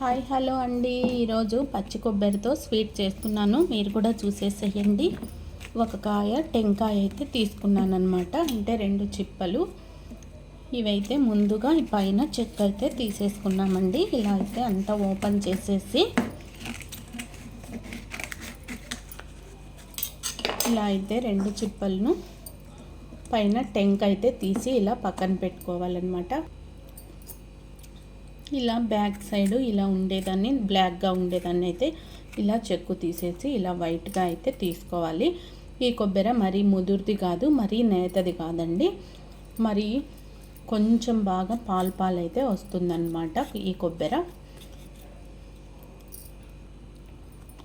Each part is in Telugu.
హాయ్ హలో అండి. ఈరోజు పచ్చి కొబ్బరితో స్వీట్ చేస్తున్నాను. మీరు కూడా చూసేసేయండి. ఒక కాయ టెంకాయ అయితే తీసుకున్నాను అనమాట అంటే రెండు చిప్పలు. ఇవైతే ముందుగా ఈ పైన చెక్క అయితే తీసేసుకున్నామండి. ఇలా అయితే అంతా ఓపెన్ చేసేసి. ఇలా అయితే రెండు చిప్పలను పైన టెంక్ అయితే తీసి ఇలా పక్కన పెట్టుకోవాలన్నమాట. ఇలా బ్యాక్ సైడ్ ఇలా ఉండేదాన్ని బ్లాక్గా ఉండేదాన్ని అయితే ఇలా చెక్కు తీసేసి ఇలా వైట్గా అయితే తీసుకోవాలి. ఈ కొబ్బరి మరీ ముదురుది కాదు మరీ నేతది కాదండి. మరి కొంచెం బాగా పాలు పాలు అయితే వస్తుందన్నమాట ఈ కొబ్బరి.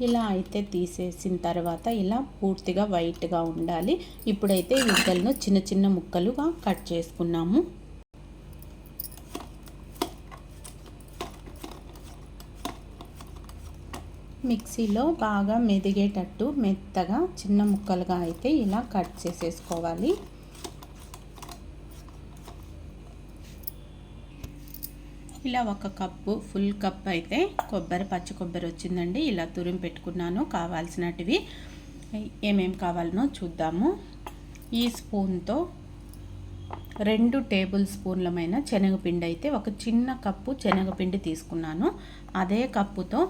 ఇలా అయితే తీసేసిన తర్వాత ఇలా పూర్తిగా వైట్గా ఉండాలి. ఇప్పుడైతే ముక్కలను చిన్న చిన్న ముక్కలుగా కట్ చేసుకున్నాము. మిక్సీలో బాగా మెదిగేటట్టు మెత్తగా చిన్న ముక్కలుగా అయితే ఇలా కట్ చేసేసుకోవాలి. ఇలా ఒక కప్పు ఫుల్ కప్ అయితే కొబ్బరి పచ్చి కొబ్బరి వచ్చిందండి. ఇలా తురిమి పెట్టుకున్నాను. కావాల్సినటివి ఏమేమి కావాలనో చూద్దాము. ఈ స్పూన్తో రెండు టేబుల్ స్పూన్లమైన శనగపిండి అయితే ఒక చిన్న కప్పు శనగపిండి తీసుకున్నాను. అదే కప్పుతో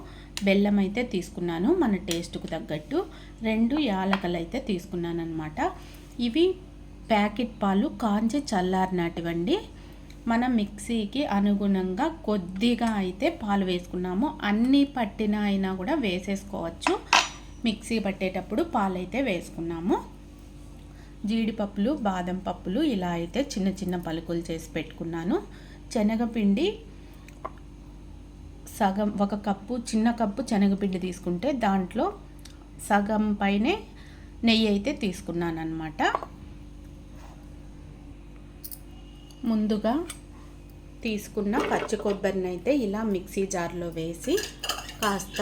బెల్లం అయితే తీసుకున్నాను మన టేస్ట్కు తగ్గట్టు. రెండు యాలకలు అయితే తీసుకున్నాను అనమాట ఇవి ప్యాకెట్ పాలు కాంచి చల్లారినటివండి. మన మిక్సీకి అనుగుణంగా కొద్దిగా అయితే పాలు వేసుకున్నాము. అన్నీ పట్టిన అయినా కూడా వేసేసుకోవచ్చు. మిక్సీ పట్టేటప్పుడు పాలు అయితే వేసుకున్నాము. జీడిపప్పులు బాదం పప్పులు ఇలా అయితే చిన్న చిన్న పలుకులు చేసి పెట్టుకున్నాను. శనగపిండి సగం ఒక కప్పు చిన్న కప్పు శనగపిండి తీసుకుంటే దాంట్లో సగం పైనే నెయ్యి అయితే తీసుకున్నాను అనమాట ముందుగా తీసుకున్న పచ్చి కొబ్బరిని అయితే ఇలా మిక్సీ జార్లో వేసి కాస్త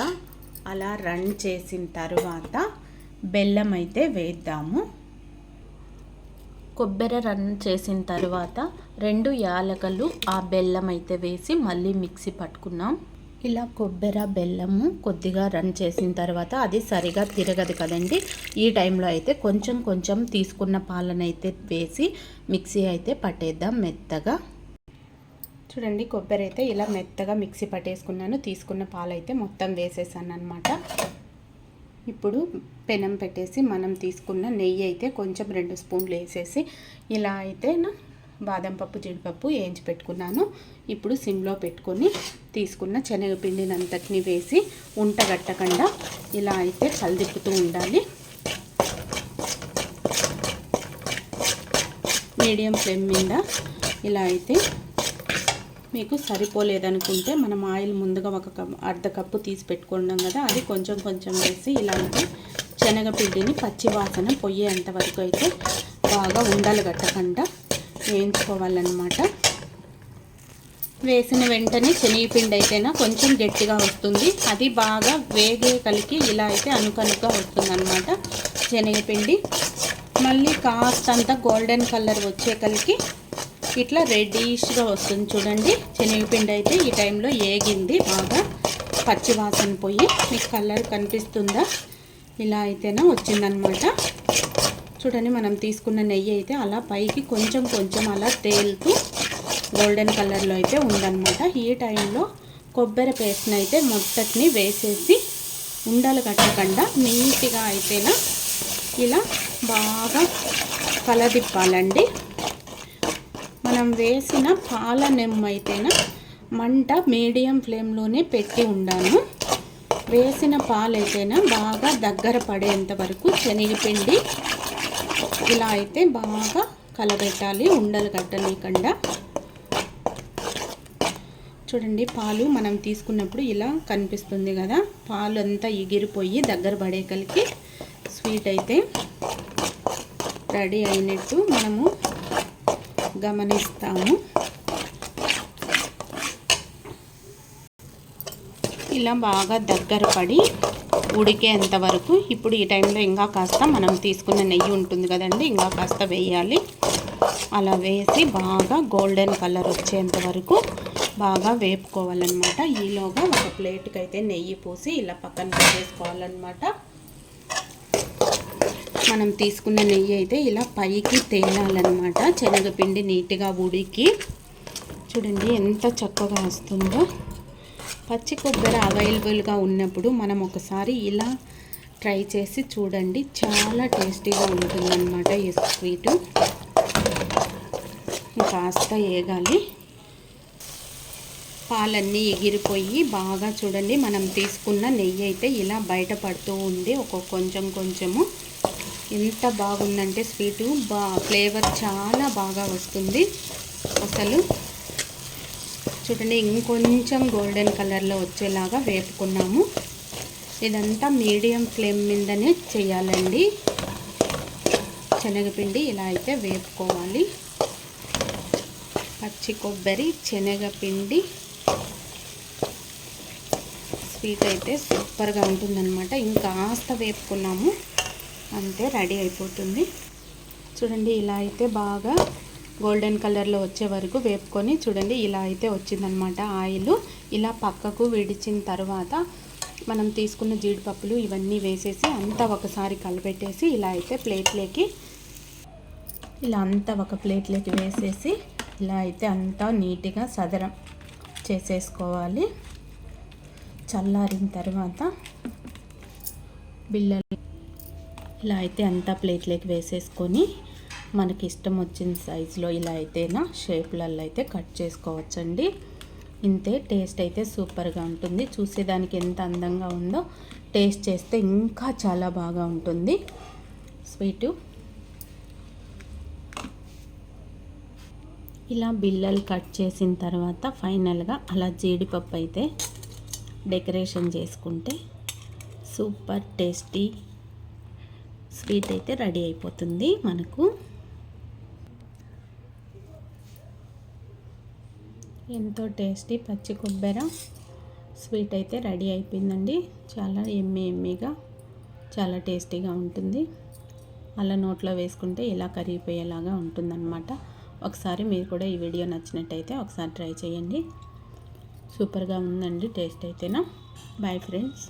అలా రన్ చేసిన తర్వాత బెల్లం అయితే వేద్దాము. కొబ్బరి రన్ చేసిన తర్వాత రెండు యాలకలు ఆ బెల్లం అయితే వేసి మళ్ళీ మిక్సీ పట్టుకున్నాం. ఇలా కొబ్బరి బెల్లము కొద్దిగా రన్ చేసిన తర్వాత అది సరిగా తిరగదు కదండి. ఈ టైంలో అయితే కొంచెం కొంచెం తీసుకున్న పాలనైతే వేసి మిక్సీ అయితే పట్టేద్దాం మెత్తగా. చూడండి కొబ్బరి అయితే ఇలా మెత్తగా మిక్సీ పట్టేసుకున్నాను. తీసుకున్న పాలైతే మొత్తం వేసేసాను అనమాట ఇప్పుడు పెనం పెట్టేసి మనం తీసుకున్న నెయ్యి అయితే కొంచెం రెండు స్పూన్లు వేసేసి ఇలా అయితే బాదం పప్పు జీడిపప్పు వేయించి పెట్టుకున్నాను. ఇప్పుడు సిమ్లో పెట్టుకొని తీసుకున్న శనగపిండిని అంతటిని వేసి ఉంటగట్టకుండా ఇలా అయితే కలదిప్పుతూ ఉండాలి. మీడియం ఫ్లేమ్ మీద ఇలా అయితే మీకు సరిపోలేదనుకుంటే మనం ఆయిల్ ముందుగా ఒక కప్ అర్ధ కప్పు తీసి పెట్టుకున్నాం కదా అది కొంచెం కొంచెం వేసి ఇలాంటి శనగపిండిని పచ్చివాసన పొయ్యేంత వరకు అయితే బాగా ఉండలు కట్టకుండా వేయించుకోవాలన్నమాట. వేసిన వెంటనే శనగపిండి అయితేనా కొంచెం గట్టిగా వస్తుంది. అది బాగా వేగే కలికి ఇలా అయితే అనుకనుగా వస్తుంది అనమాట శనగపిండి. మళ్ళీ కాస్తంత గోల్డెన్ కలర్ వచ్చే కలికి ఇట్లా రెడ్డిష్గా వస్తుంది చూడండి. శనగపిండి అయితే ఈ టైంలో ఏగింది. బాగా పచ్చి వాసన పోయి మీకు కలర్ కనిపిస్తుందా? ఇలా అయితేనే వచ్చిందనమాట చూడండి మనం తీసుకున్న నెయ్యి అయితే అలా పైకి కొంచెం కొంచెం అలా తేలుతూ గోల్డెన్ కలర్లో అయితే ఉందన్నమాట. ఈ టైంలో కొబ్బరి పేస్ట్ని అయితే మొత్తటిని వేసేసి ఉండలు కట్టకుండా నీట్గా అయితేనా ఇలా బాగా కలదిప్పాలండి. మనం వేసిన పాల నెమ్మైతేనా మంట మీడియం ఫ్లేమ్లోనే పెట్టి ఉండాను. వేసిన పాలైతేనా బాగా దగ్గర పడేంత వరకు శనగపిండి ఇలా అయితే బాగా కలబెట్టాలి ఉండలు కట్టలేకుండా చూడండి పాలు మనం తీసుకున్నప్పుడు ఇలా కనిపిస్తుంది కదా పాలు అంతా ఎగిరిపోయి దగ్గర పడే కలికి స్వీట్ అయితే రెడీ అయినట్టు మనము గమనిస్తాము. ఇలా బాగా దగ్గర పడి ఉడికేంత వరకు ఇప్పుడు ఈ టైంలో ఇంకా కాస్త మనం తీసుకున్న నెయ్యి ఉంటుంది కదండి ఇంకా కాస్త వేయాలి. అలా వేసి బాగా గోల్డెన్ కలర్ వచ్చేంత వరకు బాగా వేపుకోవాలన్నమాట. ఈలోగా ఒక ప్లేట్కి అయితే నెయ్యి పూసి ఇలా పక్కన పెట్టేసుకోవాలన్నమాట. మనం తీసుకున్న నెయ్యి అయితే ఇలా పైకి తేలాలన్నమాట. శనగపిండి నీట్గా ఉడికి. చూడండి ఎంత చక్కగా వస్తుందో. పచ్చి కొబ్బరి అవైలబుల్గా ఉన్నప్పుడు మనం ఒకసారి ఇలా ట్రై చేసి చూడండి. చాలా టేస్టీగా ఉంటుందన్నమాట ఈ స్వీటు. కాస్త వేగాలి పాలన్నీ ఎగిరిపోయి బాగా చూడండి. మనం తీసుకున్న నెయ్యి అయితే ఇలా బయటపడుతూ ఉంది ఒక కొంచెం కొంచెము ఎంత బాగుందంటే స్వీటు. బా ఫ్లేవర్ చాలా బాగా వస్తుంది. అసలు చూడండి ఇంకొంచెం గోల్డెన్ కలర్లో వచ్చేలాగా వేపుకున్నాము. ఇదంతా మీడియం ఫ్లేమ్ మీదనే చేయాలండి. శనగపిండి ఇలా అయితే వేపుకోవాలి. పచ్చి కొబ్బరి శనగపిండి. స్వీట్ అయితే సూపర్గా ఉంటుందన్నమాట. ఇంకాస్త వేపుకున్నాము. అంతే రెడీ అయిపోతుంది. చూడండి ఇలా అయితే బాగా గోల్డెన్ కలర్లో వచ్చే వరకు వేపుకొని చూడండి ఇలా అయితే వచ్చిందనమాట ఆయిల్. ఇలా పక్కకు విడిచిన తర్వాత మనం తీసుకున్న జీడిపప్పులు ఇవన్నీ వేసేసి అంతా ఒకసారి కలిపెట్టేసి ఇలా అయితే ప్లేట్లోకి ఇలా అంతా ఒక ప్లేట్లోకి వేసేసి ఇలా అయితే అంతా నీట్గా సదరం చేసేసుకోవాలి. చల్లారిన తర్వాత బిల్లలు ఇలా అయితే అంతా ప్లేట్లోకి వేసేసుకొని మనకి ఇష్టం వచ్చిన సైజులో ఇలా అయితేనా షేప్లలో అయితే కట్ చేసుకోవచ్చండి. ఇంతే టేస్ట్ అయితే సూపర్గా ఉంటుంది. చూసేదానికి ఎంత అందంగా ఉందో టేస్ట్ చేస్తే ఇంకా చాలా బాగా ఉంటుంది. స్వీటు. ఇలా బిల్లలు కట్ చేసిన తర్వాత ఫైనల్గా అలా జీడిపప్పు అయితే డెకరేషన్ చేసుకుంటే సూపర్ టేస్టీ స్వీట్ అయితే రెడీ అయిపోతుంది మనకు. ఎంతో టేస్టీ పచ్చి కొబ్బరి స్వీట్ అయితే రెడీ అయిపోయిందండి. చాలా ఎమ్మె ఎమ్మిగా చాలా టేస్టీగా ఉంటుంది. అలా నోట్లో వేసుకుంటే ఇలా కరిగిపోయేలాగా ఉంటుందన్నమాట. ఒకసారి మీరు కూడా ఈ వీడియో నచ్చినట్టయితే ఒకసారి ట్రై చేయండి. సూపర్గా ఉందండి టేస్ట్ అయితేనా? Bye friends.